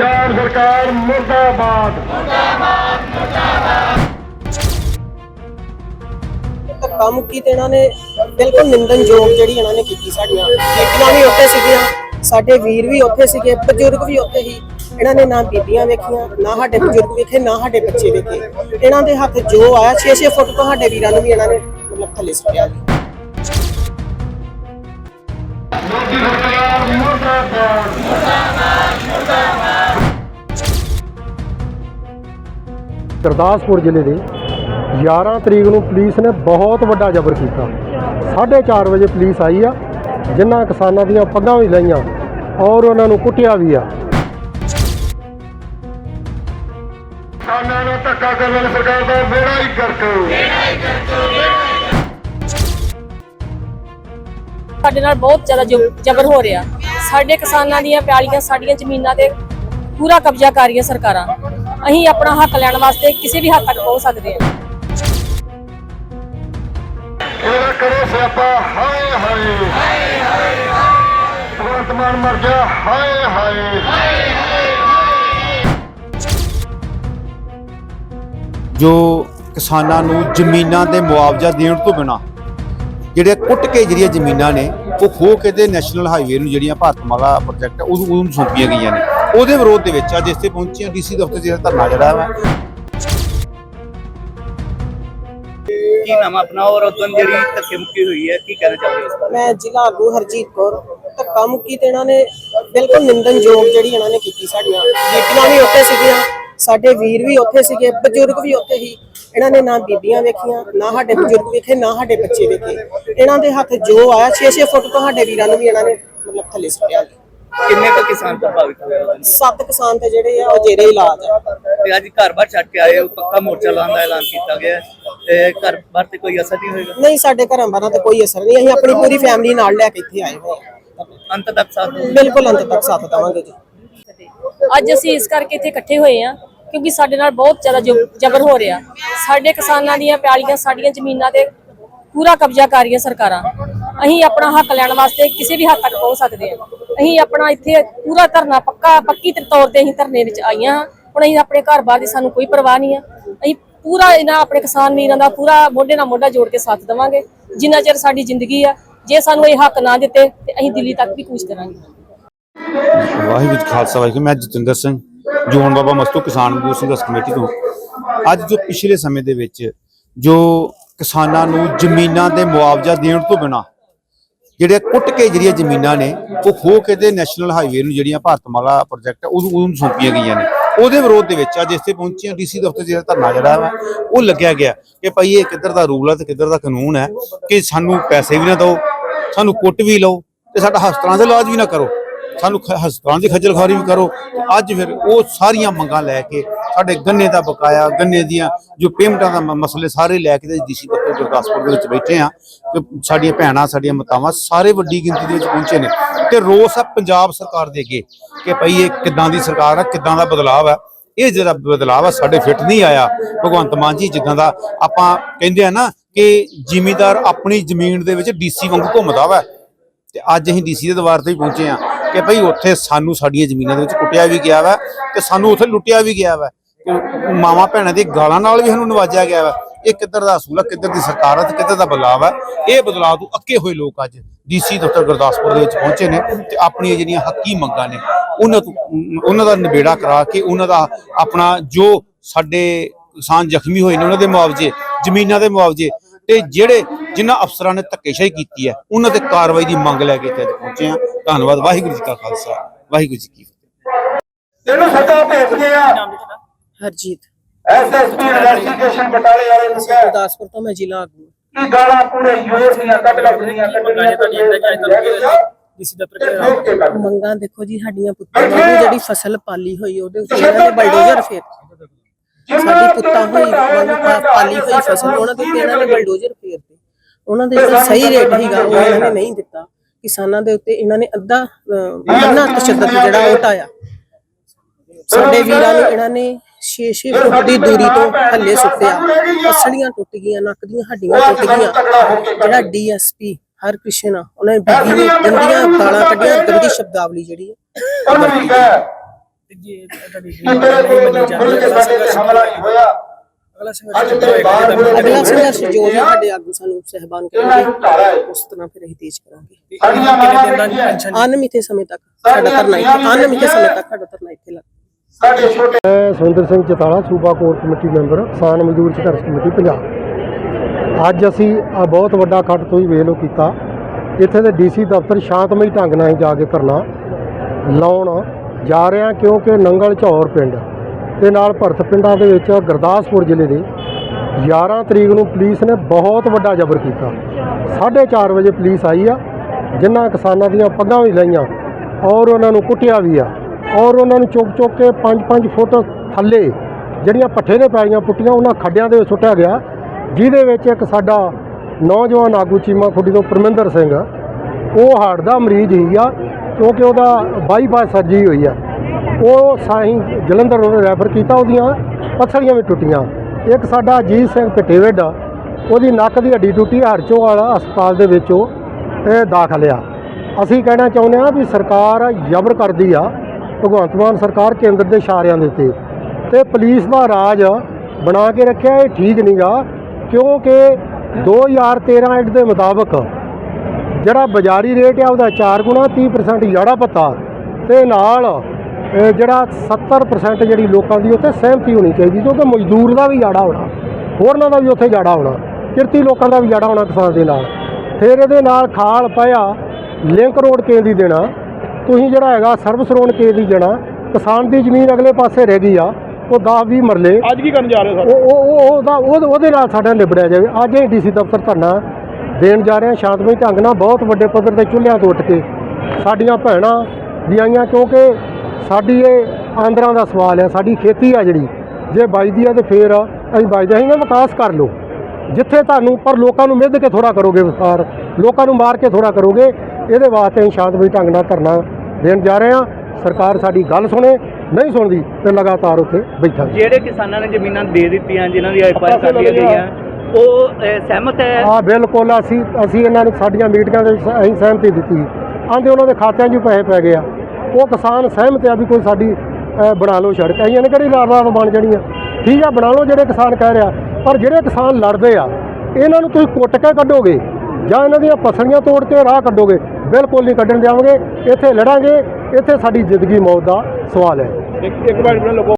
ਪੰਜਾਬ ਸਰਕਾਰ ਮੁਰਦਾਬਾਦ। ਧੱਕਾ ਮੁੱਕੀ ਤੇ ਇਹਨਾਂ ਨੇ ਬਿਲਕੁਲ ਨਿੰਦਨਯੋਗ ਜਿਹੜੀ ਇਹਨਾਂ ਨੇ ਕੀਤੀ ਸਾਡੀਆਂ। ਬੀਬੀਆਂ ਵੀ ਉੱਥੇ ਸੀਗੀਆਂ ਸਾਡੇ ਵੀਰ ਵੀ ਉੱਥੇ ਸੀਗੇ ਬਜ਼ੁਰਗ ਵੀ ਉੱਥੇ ਹੀ ਇਹਨਾਂ ਨੇ ਨਾ ਬੀਬੀਆਂ ਵੇਖੀਆਂ ਨਾ ਸਾਡੇ ਬਜ਼ੁਰਗ ਵੇਖੇ ਨਾ ਸਾਡੇ ਬੱਚੇ ਵੇਖੇ। ਇਹਨਾਂ ਦੇ ਹੱਥ ਜੋ ਆਇਆ 6-6 ਫੁੱਟ ਤੋਂ ਸਾਡੇ ਵੀਰਾਂ ਨੂੰ ਵੀ ਇਹਨਾਂ ਨੇ ਮਤਲਬ ਥੱਲੇ ਸੁੱਟਿਆ ਜੀ। ਮੋਦੀ ਸਰਕਾਰ ਮੁਰਦਾਬਾਦ। ਗੁਰਦਾਸਪੁਰ ਜ਼ਿਲ੍ਹੇ ਦੇ 11 ਤਰੀਕ ਨੂੰ ਪੁਲਿਸ ਨੇ ਬਹੁਤ ਵੱਡਾ ਜ਼ਬਰ ਕੀਤਾ। 4:30 ਵਜੇ ਪੁਲਿਸ ਆਈ ਆ, ਜਿਨ੍ਹਾਂ ਕਿਸਾਨਾਂ ਦੀਆਂ ਪੱਗਾਂ ਵੀ ਲਾਈਆਂ ਔਰ ਉਹਨਾਂ ਨੂੰ ਕੁੱਟਿਆ ਵੀ ਆ। ਕਿਸਾਨਾਂ ਨੂੰ ਧੱਕਾ ਕਰਨ ਵਾਲੀ ਸਰਕਾਰ ਦਾ ਬੇੜਾ ਹੀ ਕਰਕੋ ਸਾਡੇ ਨਾਲ ਬਹੁਤ ਜ਼ਿਆਦਾ ਜ਼ਬਰ ਹੋ ਰਿਹਾ। ਸਾਡੇ ਕਿਸਾਨਾਂ ਦੀਆਂ ਪਿਆਲੀਆਂ, ਸਾਡੀਆਂ ਜ਼ਮੀਨਾਂ ਤੇ ਪੂਰਾ ਕਬਜ਼ਾ ਕਰ ਰਹੀਆਂ ਸਰਕਾਰਾਂ। ਅਸੀਂ ਆਪਣਾ ਹੱਕ ਲੈਣ ਵਾਸਤੇ ਕਿਸੇ ਵੀ ਹੱਦ ਤੱਕ ਪਹੁੰਚ ਸਕਦੇ ਹਾਂ। ਇਹਦਾ ਕਰੋ ਸਿਆਪਾ ਹਾਏ ਹਾਏ। ਭਗਵੰਤ ਮਾਨ ਮਰ ਗਿਆ ਹਾਏ ਹਾਏ। ਜੋ ਕਿਸਾਨਾਂ ਨੂੰ ਜ਼ਮੀਨਾਂ ਤੇ ਮੁਆਵਜ਼ਾ ਦੇਣ ਤੋਂ ਬਿਨਾ ਜਿਹੜੇ ਕੁੱਟ ਕੇ ਜਿਹੜੀਆਂ ਜ਼ਮੀਨਾਂ ਨੇ ਉਹ ਖੋਹ ਕੇ ਤੇ ਨੈਸ਼ਨਲ ਹਾਈਵੇ ਨੂੰ ਜਿਹੜੀਆਂ ਭਾਰਤਮਾਲਾ ਪ੍ਰੋਜੈਕਟ ਉਹ ਉਹਨੂੰ ਸੌਂਪੀਆਂ ਗਈਆਂ ਨੇ। ਉਹਦੇ ਵਿਰੋਧ ਦੇ ਵਿੱਚ ਅੱਜ ਇੱਥੇ ਪਹੁੰਚੇ ਹਾਂ। ਡੀਸੀ ਦਫ਼ਤਰ ਜਿਹੜਾ ਧਰਨਾ ਜਿਹੜਾ ਵਾ। ਕੀ ਨਾਮ ਆ ਆਪਣਾ? ਔਰ ਉਦੋਂ ਜਿਹੜੀ ਧੱਕੇ ਮੁੱਕੀ ਹੋਈ ਹੈ ਕੀ ਕਹਿਣਾ ਚਾਹੁੰਦੇ ਹੋ ਇਸ ਬਾਰੇ? ਮੈਂ ਜ਼ਿਲ੍ਹਾ ਆਗੂ ਹਰਜੀਤ ਕੌਰ। ਧੱਕਾ ਮੁੱਕੀ ਤੇ ਇਹਨਾਂ ਨੇ ਬਿਲਕੁਲ ਨਿੰਦਨਯੋਗ ਜਿਹੜੀ ਇਹਨਾਂ ਨੇ ਕੀਤੀ ਸਾਡੀਆਂ। ਬੀਬੀਆਂ ਵੀ ਉੱਥੇ ਸੀਗੀਆਂ। ਸਾਡੇ ਵੀਰ ਵੀ ਉੱਥੇ ਸੀਗੇ ਬਜ਼ੁਰਗ ਵੀ ਉੱਥੇ ਹੀ ਇਹਨਾਂ ਨੇ ਨਾ ਬੀਬੀਆਂ ਵੇਖੀਆਂ ਨਾ ਸਾਡੇ ਬਜ਼ੁਰਗ ਵੇਖੇ ਨਾ ਸਾਡੇ ਬੱਚੇ ਵੇਖੇ। ਇਹਨਾਂ ਦੇ ਹੱਥ ਜੋ ਆਇਆ 6-6 ਫੁੱਟ ਤੋਂ ਸਾਡੇ ਵੀਰਾਂ ਨੂੰ ਵੀ ਇਹਨਾਂ ਨੇ ਮਤਲਬ ਥੱਲੇ ਸੁੱਟਿਆ। ਜੀ ਕਿੰਨੇ ਕੁ ਕਿਸਾਨ ਪ੍ਰਭਾਵਿਤ ਹੋਏ? ਸੱਤ ਕਿਸਾਨ ਤੇ ਜਿਹੜੇ ਆ ਉਹ ਜੇਰੇ ਇਲਾਜ ਆ। ਤੇ ਅੱਜ ਘਰ ਬਾਹਰ ਛੱਡ ਕੇ ਆਏ ਹੋ ਪੱਕਾ ਮੋਰਚਾ ਲਾਉਣ ਦਾ ਐਲਾਨ ਕੀਤਾ ਗਿਆ ਹੈ। ਤੇ ਘਰ ਬਾਹਰ ਤੇ ਕੋਈ ਅਸਰ ਨਹੀਂ ਹੋਏਗਾ? ਨਹੀਂ ਸਾਡੇ ਘਰਾਂ ਬਾਰਾਂ ਤੇ ਕੋਈ ਅਸਰ ਨਹੀਂ ਅਸੀਂ ਆਪਣੀ ਪੂਰੀ ਫੈਮਿਲੀ ਨਾਲ ਲੈ ਕੇ ਇੱਥੇ ਆਏ ਹੋਏ ਹਾਂ। ਅੰਤ ਤੱਕ ਸਾਥ ਦਿਓ। ਬਿਲਕੁਲ ਅੰਤ ਤੱਕ ਸਾਥ ਦੇਵਾਂਗੇ ਜੀ। ਅੱਜ ਅਸੀਂ ਇਸ ਕਰਕੇ ਇੱਥੇ ਇਕੱਠੇ ਹੋਏ ਹਾਂ ਕਿਉਂਕਿ ਸਾਡੇ ਨਾਲ ਬਹੁਤ ਜ਼ਿਆਦਾ ਜ਼ੁ- ਜ਼ਬਰ ਹੋ ਰਿਹਾ। ਸਾਡੇ ਕਿਸਾਨਾਂ ਦੀਆਂ ਪਿਆਲੀਆਂ ਸਾਡੀਆਂ ਜ਼ਮੀਨਾਂ ਤੇ ਪੂਰਾ ਕਬਜ਼ਾ ਕਰ ਰਹੀਆਂ ਸਰਕਾਰਾਂ। ਅਸੀਂ ਆਪਣਾ ਹੱਕ ਲੈਣ ਵਾਸਤੇ ਕਿਸੇ ਵੀ ਹੱਦ ਤੱਕ ਪਹੁੰਚ ਸਕਦੇ ਹਾਂ। ਅਸੀਂ ਆਪਣਾ ਇੱਥੇ ਪੂਰਾ ਧਰਨਾ ਪੱਕਾ, ਪੱਕੀ ਤੌਰ ਤੇ ਅਸੀਂ ਧਰਨੇ ਵਿੱਚ ਆਈਆਂ ਹੁਣ ਅਸੀਂ ਆਪਣੇ ਘਰ-ਬਾਰ ਦੀ ਸਾਨੂੰ ਕੋਈ ਪਰਵਾਹ ਨਹੀਂ ਆ। ਅਸੀਂ ਪੂਰਾ ਇਹਨਾਂ, ਆਪਣੇ ਕਿਸਾਨ ਵੀਰਾਂ ਦਾ ਪੂਰਾ ਮੋਢੇ ਨਾਲ ਮੋਢਾ ਜੋੜ ਕੇ ਸਾਥ ਦੇਵਾਂਗੇ। ਜਿੰਨਾ ਚਿਰ ਸਾਡੀ ਜ਼ਿੰਦਗੀ ਆ, ਜੇ ਸਾਨੂੰ ਇਹ ਹੱਕ ਨਾ ਦਿੱਤੇ, ਤੇ ਅਸੀਂ ਦਿੱਲੀ ਤੱਕ ਵੀ ਕੂਚ ਕਰਾਂਗੇ। ਵਾਹਿਗੁਰੂ ਖਾਲਸਾ, ਵਾਹਿਗੁਰੂ ਮੈਂ ਜਤਿੰਦਰ ਸਿੰਘ, ਜੋਨ ਬਾਬਾ ਮਸਤੂ, ਕਿਸਾਨ ਮਜ਼ਦੂਰ ਸੰਘਰਸ਼ ਕਮੇਟੀ ਤੋਂ। ਅੱਜ ਜੋ ਪਿਛਲੇ ਸਮੇਂ ਦੇ ਵਿੱਚ ਜੋ ਕਿਸਾਨਾਂ ਨੂੰ ਜ਼ਮੀਨਾਂ ਦੇ ਮੁਆਵਜ਼ਾ ਦੇਣ ਤੋਂ ਬਿਨਾ ਜਿਹੜੇ ਕੁੱਟ ਕੇ ਜਿਹੜੀਆਂ ਜ਼ਮੀਨਾਂ ਨੇ, ਉਹ ਖੋਹ ਕੇ ਤੇ ਨੈਸ਼ਨਲ ਹਾਈਵੇ ਨੂੰ ਜਿਹੜੀਆਂ ਭਾਰਤਮਾਲਾ ਪ੍ਰੋਜੈਕਟ ਉਹ ਉਹਨੂੰ ਸੌਂਪੀਆਂ ਗਈਆਂ ਨੇ। ਉਹਦੇ ਵਿਰੋਧ ਦੇ ਵਿੱਚ ਅੱਜ ਇੱਥੇ ਪਹੁੰਚੇ ਹਾਂ ਡੀਸੀ ਦਫ਼ਤਰ 'ਚ ਜਿਹੜਾ ਧਰਨਾ ਜਿਹੜਾ ਵਾ, ਉਹ ਲੱਗਿਆ ਗਿਆ ਕਿ ਭਾਈ ਇਹ ਕਿੱਧਰ ਦਾ ਰੂਲ ਹੈ ਤੇ ਕਿੱਧਰ ਦਾ ਕਾਨੂੰਨ ਹੈ ਕਿ ਸਾਨੂੰ ਪੈਸੇ ਵੀ ਨਾ ਦਿਓ, ਸਾਨੂੰ ਕੁੱਟ ਵੀ ਲਓ ਤੇ ਸਾਡਾ ਹਸਪਤਾਲਾਂ ਦਾ ਇਲਾਜ ਵੀ ਨਾ ਕਰੋ। ਸਾਨੂੰ ਖ- ਹਸਪਤਾਲਾਂ ਦੀ ਖੱਜਲ ਖੁਆਰੀ ਵੀ ਕਰੋ ਅੱਜ ਫਿਰ ਉਹ ਸਾਰੀਆਂ ਮੰਗਾਂ ਲੈ ਕੇ ਸਾਡੇ ਗੰਨੇ ਦਾ ਬਕਾਇਆ, ਗੰਨੇ ਦੀਆਂ ਜੋ ਪੇਮੈਂਟਾਂ ਦਾ ਮਸਲੇ ਸਾਰੇ ਲੈ ਕੇ ਤੇ ਡੀਸੀ ਦਫ਼ਤਰ ਗੁਰਦਾਸਪੁਰ ਦੇ ਵਿੱਚ ਬੈਠੇ ਆ ਤੇ ਸਾਡੀਆਂ ਭੈਣਾਂ, ਸਾਡੀਆਂ ਮਾਤਾਵਾਂ ਸਾਰੇ ਵੱਡੀ ਗਿਣਤੀ ਦੇ ਵਿੱਚ ਪਹੁੰਚੇ ਨੇ। ਤੇ ਰੋਸ ਆ ਪੰਜਾਬ ਸਰਕਾਰ ਦੇ ਅੱਗੇ ਕਿ ਭਈ ਇਹ ਕਿੱਦਾਂ ਦੀ ਸਰਕਾਰ ਆ ਕਿੱਦਾਂ ਦਾ ਬਦਲਾਅ ਆ ਇਹ ਜਿਹੜਾ ਬਦਲਾਅ ਆ ਸਾਡੇ ਫਿੱਟ ਨਹੀਂ ਆਇਆ। ਭਗਵੰਤ ਮਾਨ ਜੀ, ਜਿੱਦਾਂ ਦਾ ਆਪਾਂ ਕਹਿੰਦੇ ਆ ਨਾ ਕਿ ਜ਼ਿਮੀਦਾਰ ਆਪਣੀ ਜ਼ਮੀਨ ਦੇ ਵਿੱਚ ਡੀਸੀ ਵਾਂਗੂ ਘੁੰਮਦਾ ਵਾ। ਤੇ ਅੱਜ ਅਸੀਂ ਡੀਸੀ ਦੇ ਦਵਾਰ ਤੇ ਵੀ ਪਹੁੰਚੇ ਆ ਕਿ ਭਈ ਉੱਥੇ ਸਾਨੂੰ ਸਾਡੀਆਂ ਜ਼ਮੀਨਾਂ ਦੇ ਵਿੱਚ ਕੁੱਟਿਆ ਵੀ ਗਿਆ ਵਾ ਤੇ ਸਾਨੂੰ ਉੱਥੇ ਲੁੱਟਿਆ ਵੀ ਗਿਆ ਵਾ। ਮਾਵਾਂ ਭੈਣਾਂ ਦੀ ਗਾਲਾਂ ਨਾਲ ਵੀ ਸਾਨੂੰ ਨਵਾਜਿਆ ਗਿਆ ਵਾ। ਇਹ ਕਿੱਧਰ ਦਾ ਅਸੂਲ ਆ, ਕਿੱਧਰ ਦੀ ਸਰਕਾਰ ਆ ਤੇ ਕਿੱਧਰ ਦਾ ਬਦਲਾਅ ਹੈ ਇਹ ਬਦਲਾਅ ਤੋਂ ਅੱਕੇ ਹੋਏ ਲੋਕ ਅੱਜ ਡੀਸੀ ਦਫ਼ਤਰ ਗੁਰਦਾਸਪੁਰ ਦੇ ਵਿੱਚ ਪਹੁੰਚੇ ਨੇ ਤੇ ਆਪਣੀਆਂ ਜਿਹੜੀਆਂ ਹੱਕੀ ਮੰਗਾਂ ਨੇ, ਉਹਨਾਂ ਤੋਂ, ਉਹਨਾਂ ਦਾ ਨਿਬੇੜਾ ਕਰਾ ਕੇ ਉਹਨਾਂ ਦਾ ਆਪਣਾ ਜੋ ਸਾਡੇ ਕਿਸਾਨ ਜ਼ਖਮੀ ਹੋਏ ਨੇ, ਉਹਨਾਂ ਦੇ ਮੁਆਵਜ਼ੇ, ਜ਼ਮੀਨਾਂ ਦੇ ਮੁਆਵਜ਼ੇ ਤੇ ਜਿਹੜੇ ਜਿਨ੍ਹਾਂ ਅਫਸਰਾਂ ਨੇ ਧੱਕੇਸ਼ਾਹੀ ਕੀਤੀ ਹੈ, ਉਹਨਾਂ ਤੇ ਕਾਰਵਾਈ ਦੀ ਮੰਗ ਲੈ ਕੇ ਅੱਜ ਪਹੁੰਚੇ ਆ ਧੰਨਵਾਦ, ਵਾਹਿਗੁਰੂ ਜੀ ਕਾ ਖਾਲਸਾ, ਵਾਹਿਗੁਰੂ ਜੀ ਕੀ ਫਤਿਹ। ਇਹਨੂੰ ਸੱਦਾ ਭੇਜਦੇ ਆ। ਹਰਜੀਤ। ਐਸਐਸਪੀ ਇਨਵੈਸਟੀਗੇਸ਼ਨ ਬਟਾਲੇ ਵਾਲੇ ਨੂੰ ਕਿਹਾ। ਗੁਰਦਾਸਪੁਰ ਤੋਂ ਮੈਂ ਜ਼ਿਲ੍ਹਾ ਆਗੂ। ਕਿ ਗਾਲਾਂ ਪੂਰੇ ਯੂਰ ਦੀਆਂ ਕੱਢ ਲੱਗਣੀਆਂ ਕੱਢਣੀਆਂ ਮੰਗਾਂ ਦੇਖੋ ਜੀ ਸਾਡੀਆਂ ਪੁੱਤਾਂ ਵਾਂਗੂ ਜਿਹੜੀ ਫਸਲ ਪਾਲੀ ਹੋਈ ਉਹਦੇ ਉੱਤੇ ਇਹਨਾਂ ਨੇ ਬਲਡੋਜ਼ਰ ਫੇਰ। ਸਾਡੀ ਪੁੱਤਾਂ ਹੋਈ ਪਾਲੀ ਹੋਈ ਫਸਲ ਉਹਨਾਂ ਦੇ ਉੱਤੇ ਇਹਨਾਂ ਨੇ ਬਲਡੋਜ਼ਰ ਫੇਰਦੇ ਉਹਨਾਂ ਦੇ ਸਹੀ ਰੇਟ ਸੀਗਾ ਉਹ ਇਹਨਾਂ ਨੇ ਨਹੀਂ ਦਿੱਤਾ। ਕਿਸਾਨਾਂ ਦੇ ਉੱਤੇ ਇਹਨਾਂ ਨੇ ਅੱਧਾ ਅੰਨਾ ਤਸ਼ੱਦਦ ਜਿਹੜਾ ਉਹ ਢਾਇਆ ਸਾਡੇ ਵੀਰਾਂ ਨੂੰ ਇਹਨਾਂ ਨੇ 6-6 ਫੁੱਟ ਦੀ ਦੂਰੀ ਤੋਂ ਥੱਲੇ ਸੁੱਟਿਆ। ਪਸੜੀਆਂ ਟੁੱਟ ਗਈਆਂ ਨੱਕ ਦੀਆਂ ਹੱਡੀਆਂ ਟੁੱਟ ਗਈਆਂ। ਜਿਹੜਾ ਡੀਐਸਪੀ ਹਰ ਕ੍ਰਿਸ਼ਨ ਆ ਉਹਨੇ ਬੀਬੀ ਨੇ ਗੰਦੀਆਂ ਗਾਲਾਂ ਕੱਢੀਆਂ ਗੰਦੀ ਸ਼ਬਦਾਵਲੀ ਜਿਹੜੀ ਹੈ। ਅਗਲਾ ਸੰਘਰਸ਼ ਜੋ ਵੀ ਸਾਡੇ ਆਗੂ ਸਾਨੂੰ ਸਹਿਬਾਨ ਕਰਨਗੇ। ਨੂੰ ਉਸ ਤਰ੍ਹਾਂ ਫਿਰ ਅਸੀਂ ਤੇਜ਼ ਕਰਾਂਗੇ। ਅਨਮਿੱਥੇ ਸਮੇਂ ਤੱਕ ਸਾਡਾ ਧਰਨਾ ਇੱਥੇ ਅਨਮਿੱਥੇ ਸਮੇਂ ਤੱਕ ਸਾਡਾ ਧਰਨਾ ਇੱਥੇ ਲੱਗ ਸਾਡੇ ਛੋਟੇ ਮੈਂ ਸੁਰਿੰਦਰ ਸਿੰਘ ਚਤਾਲਾ ਸੂਬਾ ਕੋਰ ਕਮੇਟੀ ਮੈਂਬਰ, ਕਿਸਾਨ ਮਜ਼ਦੂਰ ਸੰਘਰਸ਼ ਕਮੇਟੀ, ਪੰਜਾਬ। ਅੱਜ ਅਸੀਂ ਆ ਬਹੁਤ ਵੱਡਾ ਇਕੱਠ ਤੁਸੀਂ ਹੀ ਵੇਲੋ ਕੀਤਾ। ਇੱਥੇ ਦੇ ਡੀਸੀ ਦਫ਼ਤਰ ਸ਼ਾਂਤਮਈ ਢੰਗ ਨਾਲ ਹੀ ਜਾ ਕੇ ਧਰਨਾ ਲਾਉਣ ਜਾ ਰਹੇ ਹਾਂ ਕਿਉਂਕਿ ਨੰਗਲ ਝੌਰ ਪਿੰਡ ਤੇ ਨਾਲ ਭਰਤ ਪਿੰਡਾਂ ਦੇ ਵਿੱਚ ਗੁਰਦਾਸਪੁਰ ਜ਼ਿਲ੍ਹੇ ਦੇ 11 ਤਰੀਕ ਨੂੰ ਪੁਲਿਸ ਨੇ ਬਹੁਤ ਵੱਡਾ ਜ਼ਬਰ ਕੀਤਾ। 4:30 ਵਜੇ ਪੁਲਿਸ ਆਈ ਆ ਜਿਨ੍ਹਾਂ ਕਿਸਾਨਾਂ ਦੀਆਂ ਪੱਗਾਂ ਵੀ ਲਾਈਆਂ ਔਰ ਉਹਨਾਂ ਨੂੰ ਕੁੱਟਿਆ ਵੀ ਆ। ਔਰ ਉਹਨਾਂ ਨੂੰ ਚੁੱਕ ਚੁੱਕ ਕੇ 5-5 ਫੁੱਟ ਥੱਲੇ ਜਿਹੜੀਆਂ ਪੱਠੇ ਦੇ ਪੈਲੀਆਂ ਪੁੱਟੀਆਂ, ਉਹਨਾਂ ਖੱਡਿਆਂ ਦੇ ਵਿੱਚ ਸੁੱਟਿਆ ਗਿਆ, ਜਿਹਦੇ ਵਿੱਚ ਇੱਕ ਸਾਡਾ ਨੌਜਵਾਨ ਆਗੂ ਚੀਮਾ ਖੁੱਡੀ ਤੋਂ ਪਰਮਿੰਦਰ ਸਿੰਘ, ਉਹ ਹਾਰਟ ਦਾ ਮਰੀਜ਼ ਹੀ ਆ, ਕਿਉਂਕਿ ਉਹਦਾ ਬਾਈਪਾਸ ਸਰਜਰੀ ਹੋਈ ਆ। ਉਹ ਸਾਈਂ ਜਲੰਧਰ ਨੂੰ ਰੈਫਰ ਕੀਤਾ ਉਹਦੀਆਂ, ਪੱਥਰੀਆਂ ਵੀ ਟੁੱਟੀਆਂ। ਇੱਕ ਸਾਡਾ ਅਜੀਤ ਸਿੰਘ ਪਟੇਵਡ ਉਹਦੀ ਨੱਕ ਦੀ ਹੱਡੀ ਟੁੱਟੀ, ਹਰਚੋ ਵਾਲਾ ਹਸਪਤਾਲ ਦੇ ਵਿੱਚ ਉਹ ਦਾਖਲ ਆ। ਅਸੀਂ ਕਹਿਣਾ ਚਾਹੁੰਦੇ ਹਾਂ ਵੀ ਸਰਕਾਰ ਜ਼ਬਰ ਕਰਦੀ ਆ ਭਗਵੰਤ ਮਾਨ ਸਰਕਾਰ ਕੇਂਦਰ ਦੇ ਇਸ਼ਾਰਿਆਂ ਦੇ ਉੱਤੇ। ਤੇ ਪੁਲਿਸ ਦਾ ਰਾਜ ਬਣਾ ਕੇ ਰੱਖਿਆ, ਇਹ ਠੀਕ ਨਹੀਂਗਾ, ਕਿਉਂਕਿ 2013 ਐਕਟ ਦੇ ਮੁਤਾਬਕ ਜਿਹੜਾ ਬਾਜ਼ਾਰੀ ਰੇਟ ਆ, ਉਹਦਾ 4 ਗੁਣਾ 30% ਯਾੜਾ ਪੱਤਾ ਤੇ ਨਾਲ ਜਿਹੜਾ 70% ਜਿਹੜੀ ਲੋਕਾਂ ਦੀ ਉੱਥੇ ਸਹਿਮਤੀ ਹੋਣੀ ਚਾਹੀਦੀ, ਕਿਉਂਕਿ ਮਜ਼ਦੂਰ ਦਾ ਵੀ ਯਾੜਾ ਹੋਣਾ, ਹੋਰਨਾਂ ਦਾ ਵੀ ਉੱਥੇ ਯਾੜਾ ਹੋਣਾ, ਕਿਰਤੀ ਲੋਕਾਂ ਦਾ ਵੀ ਯਾੜਾ ਹੋਣਾ ਕਿਸਾਨ ਦੇ ਨਾਲ। ਫਿਰ ਇਹਦੇ ਨਾਲ ਖਾਲ ਪਿਆ, ਲਿੰਕ ਰੋਡ ਕੇਂਦੀ ਦੇਣਾ। ਤੁਸੀਂ ਜਿਹੜਾ ਹੈਗਾ ਸਰਵਿਸ ਰੋਡ ਕੇ ਦੀ ਦੇਣਾ ਕਿਸਾਨ ਦੀ ਜ਼ਮੀਨ ਅਗਲੇ ਪਾਸੇ ਰਹਿ ਗਈ ਆ ਉਹ 10 20 ਮਰਲੇ। ਅੱਜ ਕੀ ਕਰਨ ਜਾ ਰਹੇ ਹੋ ਉਹ ਉਹ ਉਹ- ਉਹਦਾ ਉਹਦੇ ਨਾਲ ਸਾਡਾ ਨਿਬੜਿਆ ਜਾਵੇ। ਅੱਜ ਅਸੀਂ ਡੀਸੀ ਦਫ਼ਤਰ ਧਰਨਾ ਦੇਣ ਜਾ ਰਹੇ ਹਾਂ ਸ਼ਾਂਤਮਈ ਢੰਗ ਨਾਲ ਬਹੁਤ ਵੱਡੇ ਪੱਧਰ ਤੇ ਚੁੱਲ੍ਹਿਆਂ ਤੋਂ ਉੱਠ ਕੇ ਸਾਡੀਆਂ ਭੈਣਾਂ ਵੀ ਆਈਆਂ ਕਿਉਂਕਿ ਸਾਡੀ ਇਹ ਆਂਦਰਾਂ ਦਾ ਸਵਾਲ ਹੈ ਸਾਡੀ ਖੇਤੀ ਆ ਜਿਹੜੀ ਜੇ ਵੱਜਦੀ ਆ ਤੇ ਫੇਰ ਅਸੀਂ ਅਸੀਂ ਨਾ ਵਿਕਾਸ ਕਰ ਲਓ। ਜਿੱਥੇ ਤੁਹਾਨੂੰ ਪਰ ਲੋਕਾਂ ਨੂੰ ਮਿੱਧ ਕੇ ਥੋੜਾ ਕਰੋਗੇ ਵਿਸਤਾਰ ਲੋਕਾਂ ਨੂੰ ਮਾਰ ਕੇ ਥੋੜਾ ਕਰੋਗੇ ਇਹਦੇ ਵਾਸਤੇ ਅਸੀਂ ਸ਼ਾਂਤਮਈ ਢੰਗ ਨਾਲ ਧਰਨਾ ਦੇਣ ਜਾ ਰਹੇ ਹਾਂ। ਸਰਕਾਰ ਸਾਡੀ ਗੱਲ ਸੁਣੇ ਨਹੀਂ ਸੁਣਦੀ ਤੇ ਲਗਾਤਾਰ ਉੱਥੇ ਬੈਠਾਂਗੇ ਜਿਹੜੇ ਕਿਸਾਨਾਂ ਨੇ ਜ਼ਮੀਨਾਂ ਦੇ ਦਿੱਤੀਆਂ ਜਿਨ੍ਹਾਂ ਦੀ ਐਫਆਈਆਰ ਕਰ ਲਈਆਂ ਗਈਆਂ ਉਹ ਸਹਿਮਤ ਹੈ? ਹਾਂ ਬਿਲਕੁਲ ਅਸੀਂ ਅਸੀਂ ਇਹਨਾਂ ਨੂੰ ਸਾਡੀਆਂ ਮੀਟਿੰਗਾਂ ਦੇ ਵਿੱਚ ਅਸੀਂ ਸਹਿਮਤੀ ਦਿੱਤੀ। ਆਂਦੇ ਉਹਨਾਂ ਦੇ ਖਾਤਿਆਂ 'ਚ ਪੈਸੇ ਪੈ ਗਏ ਆ। ਉਹ ਕਿਸਾਨ ਸਹਿਮਤ ਆ ਵੀ ਕੋਈ ਸਾਡੀ ਬਣਾ ਲਓ ਸੜਕ। ਅਸੀਂ ਨੇ ਕਿਹੜੀ ਰਾਤ ਰਾਤ ਬਣ ਜਾਣੀਆਂ? ਠੀਕ ਆ ਬਣਾ ਲਓ ਜਿਹੜੇ ਕਿਸਾਨ ਕਹਿ ਰਿਹਾ। ਪਰ ਜਿਹੜੇ ਕਿਸਾਨ ਲੜਦੇ ਆ ਇਹਨਾਂ ਨੂੰ ਤੁਸੀਂ ਕੁੱਟ ਕੇ ਕੱਢੋਗੇ? ਜਾਂ ਇਹਨਾਂ ਦੀਆਂ ਪਸਲੀਆਂ ਤੋੜ ਕੇ ਰਾਹ ਕੱਢੋਗੇ, ਬਿਲਕੁਲ ਨਹੀਂ ਕੱਢਣ ਦੇਵਾਂਗੇ ਇੱਥੇ ਲੜਾਂਗੇ, ਇੱਥੇ ਸਾਡੀ ਜ਼ਿੰਦਗੀ ਮੌਤ ਦਾ ਸਵਾਲ ਹੈ। ਇੱਕ ਇੱਕ ਲੋਕੋ